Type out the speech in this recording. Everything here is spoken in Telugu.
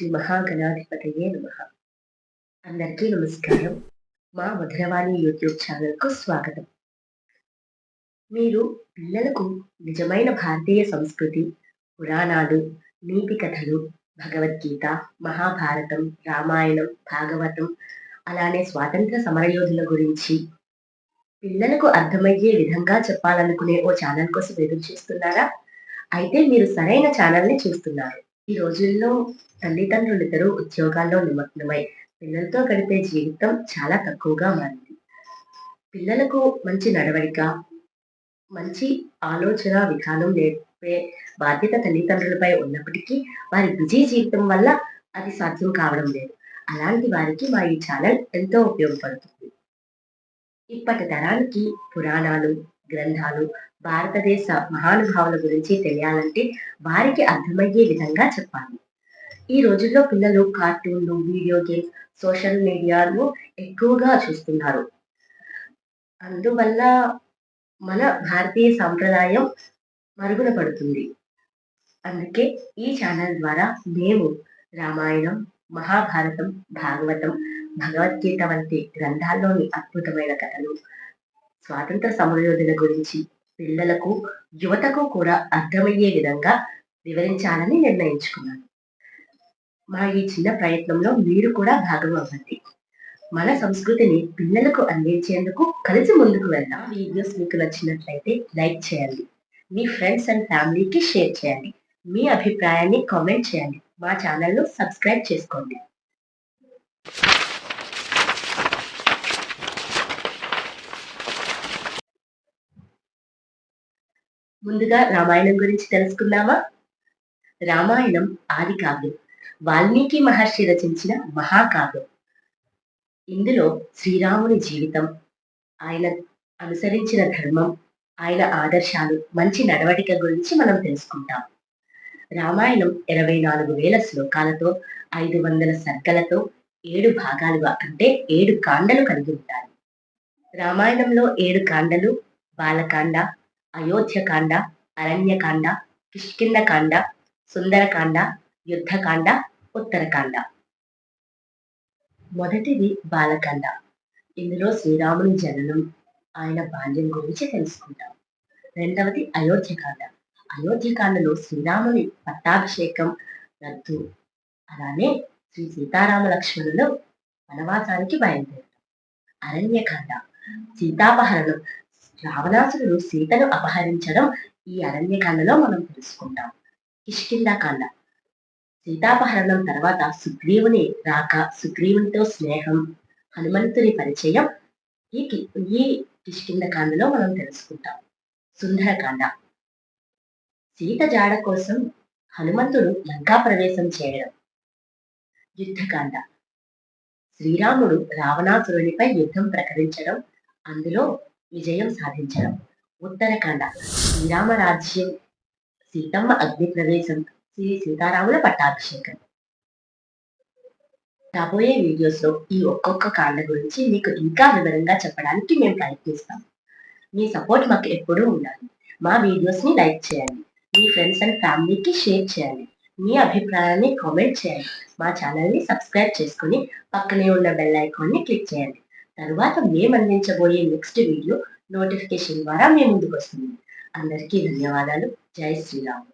శ్రీ మహాగణాధిపతయే నమ. అందరికీ నమస్కారం. మా మధురవాణి యూట్యూబ్ ఛానల్కు స్వాగతం. మీరు పిల్లలకు నిజమైన భారతీయ సంస్కృతి పురాణాలు నీతి కథలు భగవద్గీత మహాభారతం రామాయణం భాగవతం అలానే స్వాతంత్ర సమరయోధుల గురించి పిల్లలకు అర్థమయ్యే విధంగా చెప్పాలనుకునే ఓ ఛానల్ కోసం ఎదురు చూస్తున్నారా? అయితే మీరు సరైన ఛానల్ని చూస్తున్నారు. ఈ రోజుల్లో తల్లిదండ్రులిద్దరూ ఉద్యోగాల్లో నిమగ్నమై పిల్లలతో గడిపే జీవితం చాలా తక్కువగా మారింది. పిల్లలకు మంచి నడవడిక మంచి ఆలోచన విధానం నేర్పే బాధ్యత తల్లిదండ్రులపై ఉన్నప్పటికీ వారి బిజీ జీవితం వల్ల అది సాధ్యం కావడం లేదు. అలాంటి వారికి మా ఈ ఛానల్ ఎంతో ఉపయోగపడుతుంది. ఇప్పటి తరానికి పురాణాలు గ్రంథాలు భారతదేశ మహానుభావుల గురించి తెలియాలంటే వారికి అర్థమయ్యే విధంగా చెప్పాలి. ఈ రోజుల్లో పిల్లలు కార్టూన్లు వీడియో గేమ్స్ సోషల్ మీడియాను ఎక్కువగా చూస్తున్నారు. అందువల్ల మన భారతీయ సాంప్రదాయం మరుగున పడుతుంది అందుకే ఈ ఛానల్ ద్వారా మేము రామాయణం మహాభారతం భాగవతం భగవద్గీత వంటి గ్రంథాల్లోని అద్భుతమైన కథలు స్వాతంత్ర సమరయోధుల గురించి పిల్లలకు యువతకు కూడా అర్థమయ్యే విధంగా వివరించాలని నిర్ణయించుకున్నాను. మా ఈ చిన్న ప్రయత్నంలో మీరు కూడా భాగం అవ్వండి. మన సంస్కృతిని పిల్లలకు అందించేందుకు కలిసి ముందుకు వెళ్దాం. వీడియోస్ మీకు నచ్చినట్లయితే లైక్ చేయండి. మీ ఫ్రెండ్స్ అండ్ ఫ్యామిలీకి షేర్ చేయండి. మీ అభిప్రాయాన్ని కామెంట్ చేయండి. మా ఛానల్ను సబ్స్క్రైబ్ చేసుకోండి. ముందుగా రామాయణం గురించి తెలుసుకుందామా? రామాయణం ఆది కావ్యం. వాల్మీకి మహర్షి రచించిన మహాకావ్యం. ఇందులో శ్రీరాముని జీవితం ఆయన అనుసరించిన ధర్మం ఆయన ఆదర్శాలు మంచి నడవడిక గురించి మనం తెలుసుకుంటాం. రామాయణం ఇరవై నాలుగు వేల శ్లోకాలతో ఐదు వందల సర్గలతో ఏడు భాగాలుగా అంటే ఏడు కాండలు కలిగి ఉంటాయి. రామాయణంలో ఏడు కాండలు బాలకాండ అయోధ్యకాండ అరణ్యకాండ కిష్కిందకాండ సుందరకాండ యుద్ధకాండ ఉత్తరకాండ. మొదటిది బాలకాండ. ఇందులో శ్రీరాముని జననం ఆయన బాల్యం గురించి తెలుసుకుంటాం. రెండవది అయోధ్యకాండ. అయోధ్యకాండలో శ్రీరాముని పట్టాభిషేకం రద్దు. అలానే శ్రీ సీతారామ లక్ష్మణులు వనవాసానికి బయలుదేరారు అరణ్యకాండ. సీతాపహరణం. రావణాసురుడు సీతను అపహరించడం ఈ అరణ్యకాండలో మనం తెలుసుకుంటాం. కిష్కిందాకాండ సీతాపహరణం తర్వాత సుగ్రీవుని రాక సుగ్రీవునితో స్నేహం హనుమంతుని పరిచయం ఈ ఈ కిష్కిందకాండలో మనం తెలుసుకుంటాం. సుందరకాండ. సీత జాడ కోసం హనుమంతుడు లంకా ప్రవేశం చేయడం. యుద్ధకాండ. శ్రీరాముడు రావణాసురునిపై యుద్ధం ప్రకటించడం. అందులో విజయం సాధించడం. ఉత్తరకాండ శ్రీరామరాజ్యం. సీతమ్మ అగ్ని ప్రవేశం శ్రీ సీతారాముల పట్టాభిషేకం. రాబోయే వీడియోస్లో ఈ ఒక్కొక్క కాండ గురించి మీకు ఇంకా వివరంగా చెప్పడానికి మేము ప్రయత్నిస్తాం. మీ సపోర్ట్ మాకు ఎప్పుడూ ఉండాలి. మా వీడియోస్ని లైక్ చేయండి. మీ ఫ్రెండ్స్ అండ్ ఫ్యామిలీకి షేర్ చేయండి. మీ అభిప్రాయాన్ని కామెంట్ చేయండి. మా ఛానల్ని సబ్స్క్రైబ్ చేసుకుని పక్కనే ఉన్న బెల్ ఐకాన్ని క్లిక్ చేయండి. తరువాత మేము అందించబోయే నెక్స్ట్ వీడియో నోటిఫికేషన్ ద్వారా మీ ముందుకు వస్తుంది. అందరికీ ధన్యవాదాలు. జై శ్రీరామ్.